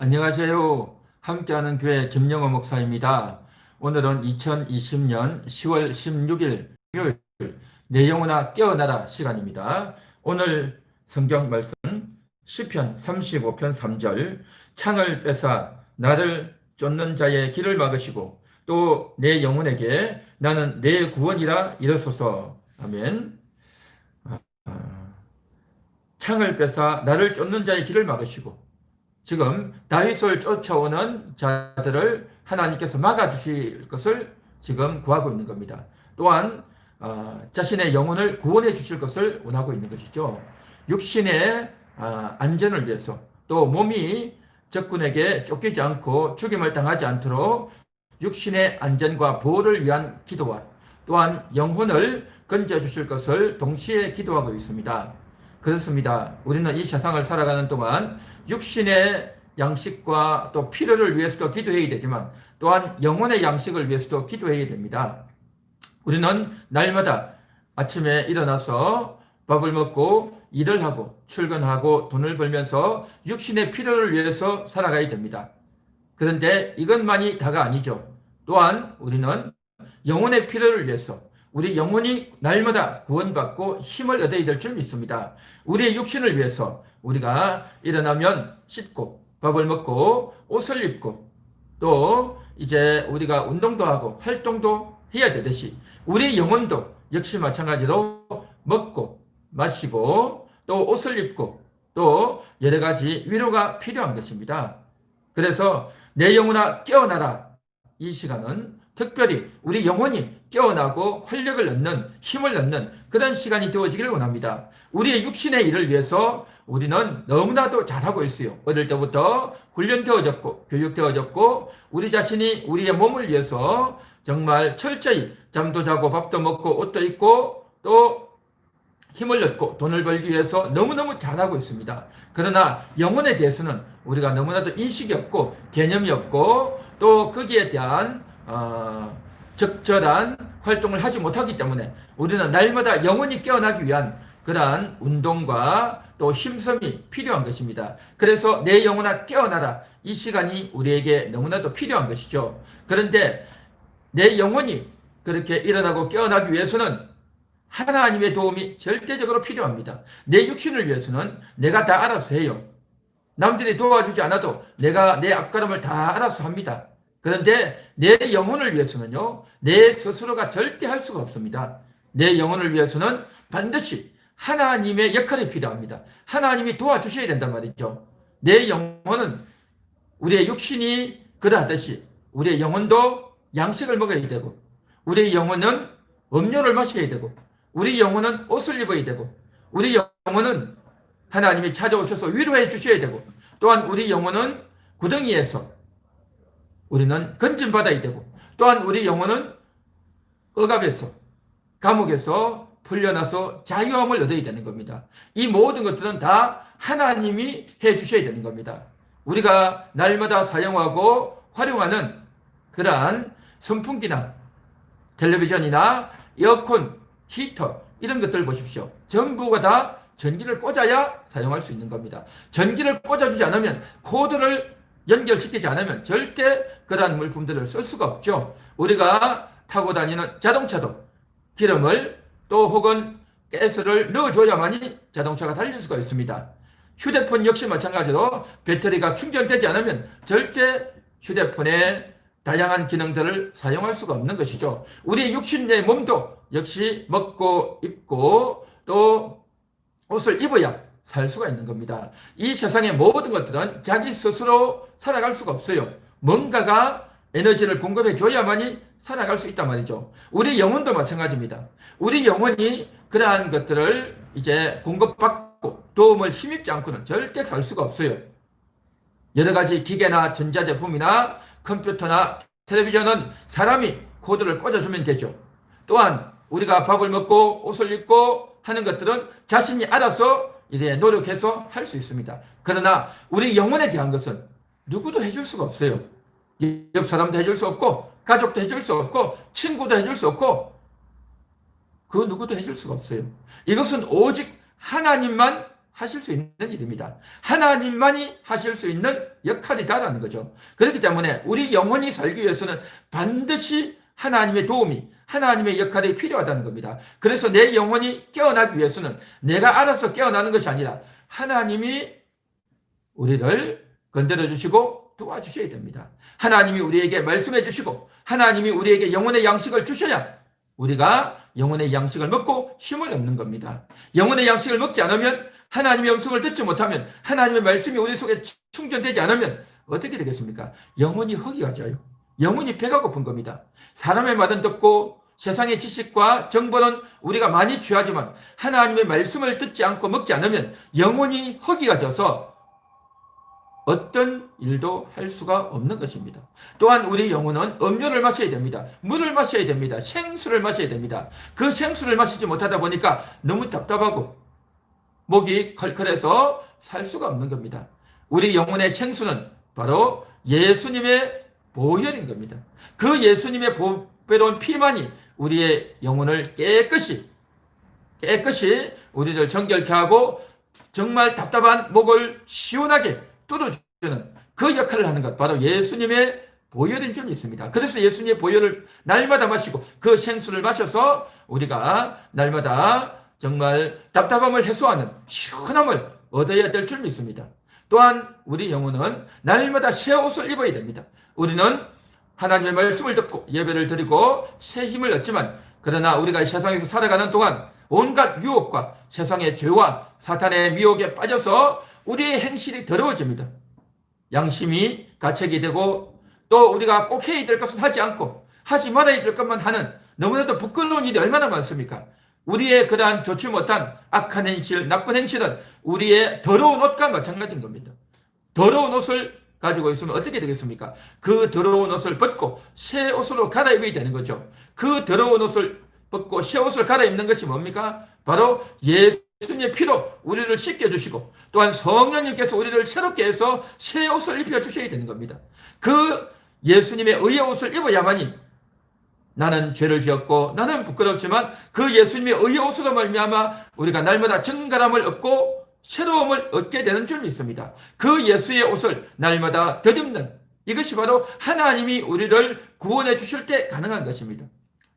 안녕하세요. 함께하는 교회 김영호 목사입니다. 오늘은 2020년 10월 16일 금요일 내 영혼아 깨어나라 시간입니다. 오늘 성경 말씀 시편 35편 3절 창을 뺏어 나를 쫓는 자의 길을 막으시고 또 내 영혼에게 나는 내 구원이라 이르소서. 아멘. 아, 아. 창을 뺏어 나를 쫓는 자의 길을 막으시고 지금 다윗을 쫓아오는 자들을 하나님께서 막아주실 것을 지금 구하고 있는 겁니다. 또한 어, 자신의 영혼을 구원해 주실 것을 원하고 있는 것이죠. 육신의 어, 안전을 위해서 또 몸이 적군에게 쫓기지 않고 죽임을 당하지 않도록 육신의 안전과 보호를 위한 기도와 또한 영혼을 건져 주실 것을 동시에 기도하고 있습니다. 그렇습니다. 우리는 이 세상을 살아가는 동안 육신의 양식과 또 필요를 위해서도 기도해야 되지만 또한 영혼의 양식을 위해서도 기도해야 됩니다. 우리는 날마다 아침에 일어나서 밥을 먹고 일을 하고 출근하고 돈을 벌면서 육신의 필요를 위해서 살아가야 됩니다. 그런데 이것만이 다가 아니죠. 또한 우리는 영혼의 필요를 위해서 우리 영혼이 날마다 구원받고 힘을 얻어야 될 줄 믿습니다. 우리의 육신을 위해서 우리가 일어나면 씻고 밥을 먹고 옷을 입고 또 이제 우리가 운동도 하고 활동도 해야 되듯이 우리 영혼도 역시 마찬가지로 먹고 마시고 또 옷을 입고 또 여러 가지 위로가 필요한 것입니다. 그래서 내 영혼아 깨어나라. 이 시간은 특별히 우리 영혼이 깨어나고 활력을 얻는 힘을 얻는 그런 시간이 되어지기를 원합니다. 우리의 육신의 일을 위해서 우리는 너무나도 잘하고 있어요. 어릴 때부터 훈련되어졌고 교육되어졌고 우리 자신이 우리의 몸을 위해서 정말 철저히 잠도 자고 밥도 먹고 옷도 입고 또 힘을 얻고 돈을 벌기 위해서 너무너무 잘하고 있습니다. 그러나 영혼에 대해서는 우리가 너무나도 인식이 없고 개념이 없고 또 거기에 대한 어, 적절한 활동을 하지 못하기 때문에 우리는 날마다 영혼이 깨어나기 위한 그러한 운동과 또 힘섬이 필요한 것입니다. 그래서 내 영혼아 깨어나라. 이 시간이 우리에게 너무나도 필요한 것이죠. 그런데 내 영혼이 그렇게 일어나고 깨어나기 위해서는 하나님의 도움이 절대적으로 필요합니다. 내 육신을 위해서는 내가 다 알아서 해요. 남들이 도와주지 않아도 내가 내 앞가름을 다 알아서 합니다. 그런데 내 영혼을 위해서는요, 내 스스로가 절대 할 수가 없습니다. 내 영혼을 위해서는 반드시 하나님의 역할이 필요합니다. 하나님이 도와주셔야 된단 말이죠. 내 영혼은 우리의 육신이 그러하듯이 우리의 영혼도 양식을 먹어야 되고, 우리의 영혼은 음료를 마셔야 되고, 우리 영혼은 옷을 입어야 되고, 우리 영혼은 하나님이 찾아오셔서 위로해 주셔야 되고, 또한 우리 영혼은 구덩이에서 우리는 건진받아야 되고, 또한 우리 영혼은 억압에서, 감옥에서 풀려나서 자유함을 얻어야 되는 겁니다. 이 모든 것들은 다 하나님이 해 주셔야 되는 겁니다. 우리가 날마다 사용하고 활용하는 그러한 선풍기나 텔레비전이나 에어컨, 히터 이런 것들 보십시오. 전부가 다 전기를 꽂아야 사용할 수 있는 겁니다. 전기를 꽂아주지 않으면 코드를 연결시키지 않으면 절대 그러한 물품들을 쓸 수가 없죠. 우리가 타고 다니는 자동차도 기름을 또 혹은 가스를 넣어줘야만이 자동차가 달릴 수가 있습니다. 휴대폰 역시 마찬가지로 배터리가 충전되지 않으면 절대 휴대폰의 다양한 기능들을 사용할 수가 없는 것이죠. 우리 육신의 몸도 역시 먹고 입고 또 옷을 입어야 살 수가 있는 겁니다. 이 세상의 모든 것들은 자기 스스로 살아갈 수가 없어요. 뭔가가 에너지를 공급해 줘야만이 살아갈 수 있단 말이죠. 우리 영혼도 마찬가지입니다. 우리 영혼이 그러한 것들을 이제 공급받고 도움을 힘입지 않고는 절대 살 수가 없어요. 여러 가지 기계나 전자제품이나 컴퓨터나 텔레비전은 사람이 코드를 꽂아주면 되죠. 또한 우리가 밥을 먹고 옷을 입고 하는 것들은 자신이 알아서 이래 노력해서 할 수 있습니다. 그러나 우리 영혼에 대한 것은 누구도 해줄 수가 없어요. 옆 사람도 해줄 수 없고 가족도 해줄 수 없고 친구도 해줄 수 없고 그 누구도 해줄 수가 없어요. 이것은 오직 하나님만 하실 수 있는 일입니다. 하나님만이 하실 수 있는 역할이다라는 거죠. 그렇기 때문에 우리 영혼이 살기 위해서는 반드시 하나님의 도움이 하나님의 역할이 필요하다는 겁니다. 그래서 내 영혼이 깨어나기 위해서는 내가 알아서 깨어나는 것이 아니라 하나님이 우리를 건드려 주시고 도와주셔야 됩니다. 하나님이 우리에게 말씀해 주시고 하나님이 우리에게 영혼의 양식을 주셔야 우리가 영혼의 양식을 먹고 힘을 얻는 겁니다. 영혼의 양식을 먹지 않으면 하나님의 음성을 듣지 못하면 하나님의 말씀이 우리 속에 충전되지 않으면 어떻게 되겠습니까? 영혼이 허기가 져요. 영혼이 배가 고픈 겁니다. 사람의 말은 듣고 세상의 지식과 정보는 우리가 많이 취하지만 하나님의 말씀을 듣지 않고 먹지 않으면 영혼이 허기가 져서 어떤 일도 할 수가 없는 것입니다. 또한 우리 영혼은 음료를 마셔야 됩니다. 물을 마셔야 됩니다. 생수를 마셔야 됩니다. 그 생수를 마시지 못하다 보니까 너무 답답하고 목이 컬컬해서 살 수가 없는 겁니다. 우리 영혼의 생수는 바로 예수님의 보혈인 겁니다. 그 예수님의 보배로운 피만이 우리의 영혼을 깨끗이 깨끗이 우리를 정결케 하고 정말 답답한 목을 시원하게 뚫어주는 그 역할을 하는 것 바로 예수님의 보혈인 줄 믿습니다. 그래서 예수님의 보혈을 날마다 마시고 그 생수를 마셔서 우리가 날마다 정말 답답함을 해소하는 시원함을 얻어야 될 줄 믿습니다. 또한 우리 영혼은 날마다 새 옷을 입어야 됩니다. 우리는 하나님의 말씀을 듣고 예배를 드리고 새 힘을 얻지만 그러나 우리가 이 세상에서 살아가는 동안 온갖 유혹과 세상의 죄와 사탄의 미혹에 빠져서 우리의 행실이 더러워집니다. 양심이 가책이 되고 또 우리가 꼭 해야 될 것은 하지 않고 하지 말아야 될 것만 하는 너무나도 부끄러운 일이 얼마나 많습니까? 우리의 그러한 좋지 못한 악한 행실, 나쁜 행실은 우리의 더러운 옷과 마찬가지인 겁니다. 더러운 옷을 가지고 있으면 어떻게 되겠습니까? 그 더러운 옷을 벗고 새 옷으로 갈아입어야 되는 거죠. 그 더러운 옷을 벗고 새 옷을 갈아입는 것이 뭡니까? 바로 예수님의 피로 우리를 씻겨주시고 또한 성령님께서 우리를 새롭게 해서 새 옷을 입혀주셔야 되는 겁니다. 그 예수님의 의의 옷을 입어야만이 나는 죄를 지었고 나는 부끄럽지만 그 예수님의 의의 옷으로 말미암아 우리가 날마다 정갈함을 얻고 새로움을 얻게 되는 줄 믿습니다. 그 예수의 옷을 날마다 덧입는 이것이 바로 하나님이 우리를 구원해 주실 때 가능한 것입니다.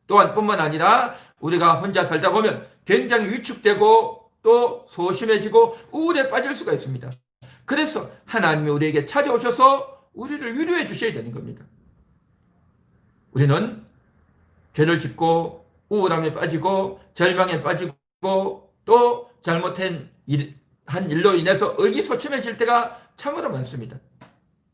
또한 뿐만 아니라 우리가 혼자 살다 보면 굉장히 위축되고 또 소심해지고 우울에 빠질 수가 있습니다. 그래서 하나님이 우리에게 찾아오셔서 우리를 위로해 주셔야 되는 겁니다. 우리는 죄를 짓고 우울함에 빠지고 절망에 빠지고 또 잘못한 일, 한 일로 인해서 의기소침해질 때가 참으로 많습니다.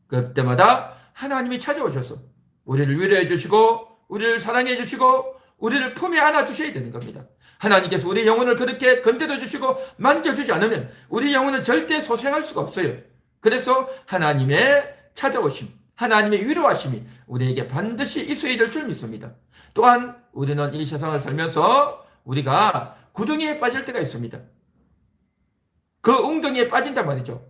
그때마다 하나님이 찾아오셔서 우리를 위로해 주시고 우리를 사랑해 주시고 우리를 품에 안아 주셔야 되는 겁니다. 하나님께서 우리 영혼을 그렇게 건드려 주시고 만져주지 않으면 우리 영혼은 절대 소생할 수가 없어요. 그래서 하나님의 찾아오심, 하나님의 위로하심이 우리에게 반드시 있어야 될 줄 믿습니다. 또한 우리는 이 세상을 살면서 우리가 구덩이에 빠질 때가 있습니다. 그 웅덩이에 빠진단 말이죠.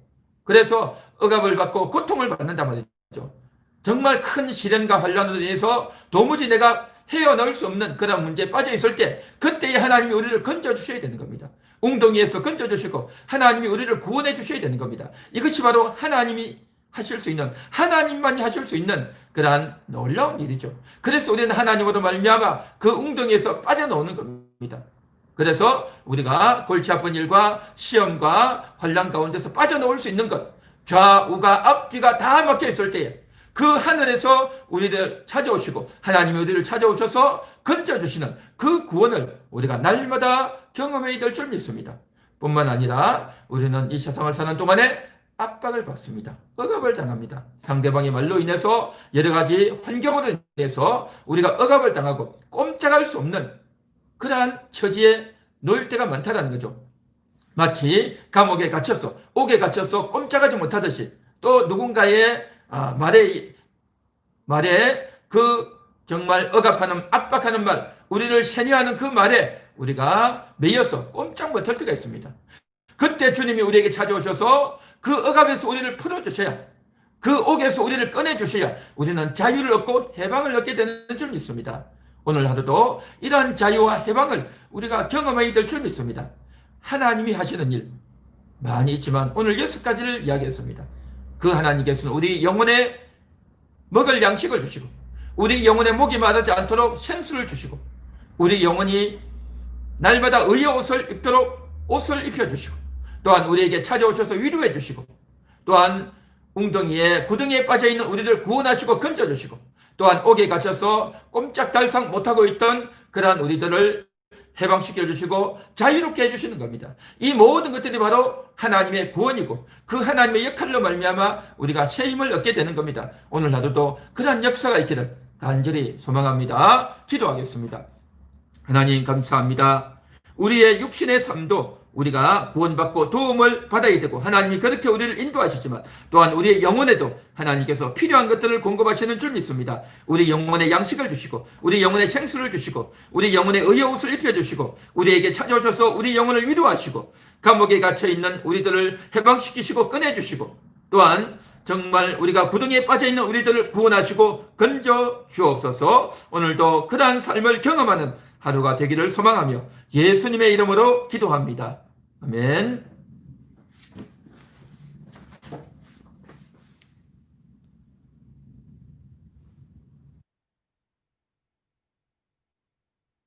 그래서 억압을 받고 고통을 받는단 말이죠. 정말 큰 시련과 환란으로 인해서 도무지 내가 헤어나올 수 없는 그런 문제에 빠져 있을 때 그때에 하나님이 우리를 건져 주셔야 되는 겁니다. 웅덩이에서 건져 주시고 하나님이 우리를 구원해 주셔야 되는 겁니다. 이것이 바로 하나님이 하실 수 있는 하나님만이 하실 수 있는 그러한 놀라운 일이죠. 그래서 우리는 하나님으로 말미암아 그 웅덩이에서 빠져나오는 겁니다. 그래서 우리가 골치 아픈 일과 시험과 환란 가운데서 빠져나올 수 있는 것 좌우가 앞뒤가 다 막혀 있을 때에 그 하늘에서 우리를 찾아오시고 하나님이 우리를 찾아오셔서 건져 주시는 그 구원을 우리가 날마다 경험해야 될 줄 믿습니다. 뿐만 아니라 우리는 이 세상을 사는 동안에 압박을 받습니다. 억압을 당합니다. 상대방의 말로 인해서 여러 가지 환경으로 인해서 우리가 억압을 당하고 꼼짝할 수 없는 그러한 처지에 놓일 때가 많다는 거죠. 마치 감옥에 갇혀서 옥에 갇혀서 꼼짝하지 못하듯이 또 누군가의 아, 말에 말에 그 정말 억압하는 압박하는 말 우리를 세뇌하는 그 말에 우리가 매여서 꼼짝 못할 때가 있습니다. 그때 주님이 우리에게 찾아오셔서 그 억압에서 우리를 풀어주셔야 그 옥에서 우리를 꺼내주셔야 우리는 자유를 얻고 해방을 얻게 되는 줄 믿습니다. 오늘 하루도 이러한 자유와 해방을 우리가 경험해야 될줄 믿습니다. 하나님이 하시는 일, 많이 있지만 오늘 여섯 가지를 이야기했습니다. 그 하나님께서는 우리 영혼에 먹을 양식을 주시고 우리 영혼의 목이 마르지 않도록 생수를 주시고 우리 영혼이 날마다 의의 옷을 입도록 옷을 입혀주시고 또한 우리에게 찾아오셔서 위로해 주시고 또한 웅덩이에 구덩이에 빠져 있는 우리를 구원하시고 건져 주시고 또한 옥에 갇혀서 꼼짝달싹 못하고 있던 그러한 우리들을 해방시켜 주시고 자유롭게 해 주시는 겁니다. 이 모든 것들이 바로 하나님의 구원이고 그 하나님의 역할로 말미암아 우리가 새 힘을 얻게 되는 겁니다. 오늘 하루도 그러한 역사가 있기를 간절히 소망합니다. 기도하겠습니다. 하나님 감사합니다. 우리의 육신의 삶도 우리가 구원받고 도움을 받아야 되고 하나님이 그렇게 우리를 인도하시지만 또한 우리의 영혼에도 하나님께서 필요한 것들을 공급하시는 줄 믿습니다. 우리 영혼의 양식을 주시고 우리 영혼의 생수를 주시고 우리 영혼의 의의 옷을 입혀주시고 우리에게 찾아오셔서 우리 영혼을 위로하시고 감옥에 갇혀 있는 우리들을 해방시키시고 꺼내주시고 또한 정말 우리가 구덩이에 빠져 있는 우리들을 구원하시고 건져 주옵소서. 오늘도 그러한 삶을 경험하는 하루가 되기를 소망하며 예수님의 이름으로 기도합니다. 아멘.